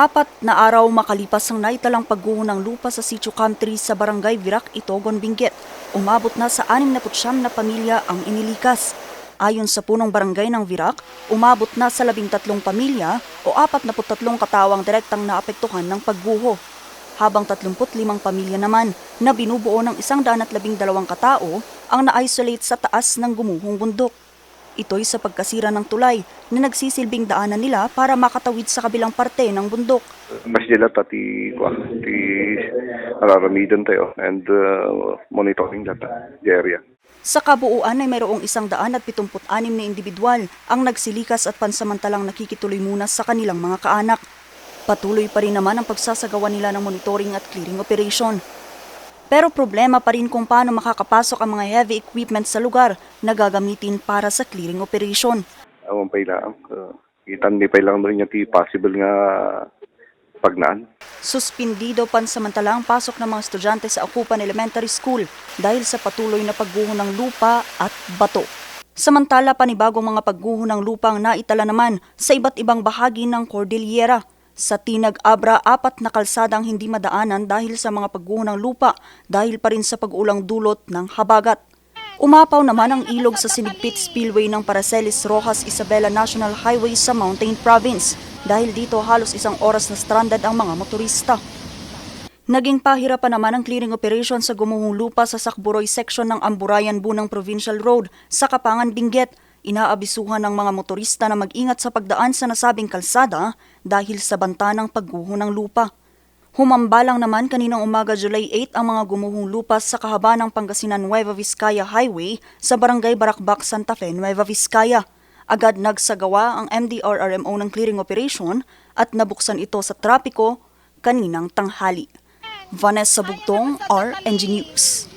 Apat na araw makalipas ang naitalang pagguho ng lupa sa Sitio 3 sa Barangay Virac, Itogon, Benguet. Umabot na sa 69 na pamilya ang inilikas. Ayon sa punong barangay ng Virac, umabot na sa 13 pamilya o 43 katawang direktang naapektuhan ng pagguho. Habang 35 pamilya naman na binubuo ng 112 katao ang na-isolate sa taas ng gumuhong bundok. Ito'y sa pagkasira ng tulay na nagsisilbing daanan nila para makatawid sa kabilang parte ng bundok. Mas nila tati kwa ti nararamidan tayo and uh, monitoring data the area. Sa kabuuan ay mayroong isang daan at 76 na individual ang nagsilikas at pansamantalang nakikituloy muna sa kanilang mga kaanak. Patuloy pa rin naman ang pagsasagawa nila ng monitoring at clearing operation. Pero problema pa rin kung paano makakapasok ang mga heavy equipment sa lugar na gagamitin para sa clearing operation. Awan pa ilang. Uh, itan di pa ilang rin yung possible nga pagnaan. Suspindido pansamantala ang pasok ng mga estudyante sa Akupan Elementary School dahil sa patuloy na pagguho ng lupa at bato. Samantala, panibagong mga pagguho ng lupa ang naitala naman sa iba't ibang bahagi ng Cordillera. Sa Tinag Abra, apat na kalsada ang hindi madaanan dahil sa mga pagguho ng lupa dahil pa rin sa pag-ulang dulot ng habagat. Umapaw naman ang ilog sa Sinigpit Spillway ng Paracelis Rojas Isabela National Highway sa Mountain Province dahil dito halos isang oras na stranded ang mga motorista. Naging pahirapan naman ang clearing operation sa gumuhong lupa sa Sakburoy section ng Amburayan Bunang Provincial Road sa Kapangan, Benguet. Inaabisuhan ng mga motorista na mag-ingat sa pagdaan sa nasabing kalsada dahil sa banta ng pagguho ng lupa. Humambalang naman kaninang umaga July 8 ang mga gumuhong lupa sa kahaba ng Pangasinan Nueva Vizcaya Highway sa Barangay Barakbak, Santa Fe, Nueva Vizcaya. Agad nagsagawa ang MDRRMO ng clearing operation at nabuksan ito sa trapiko kaninang tanghali. Vanessa Bugtong, RNG News.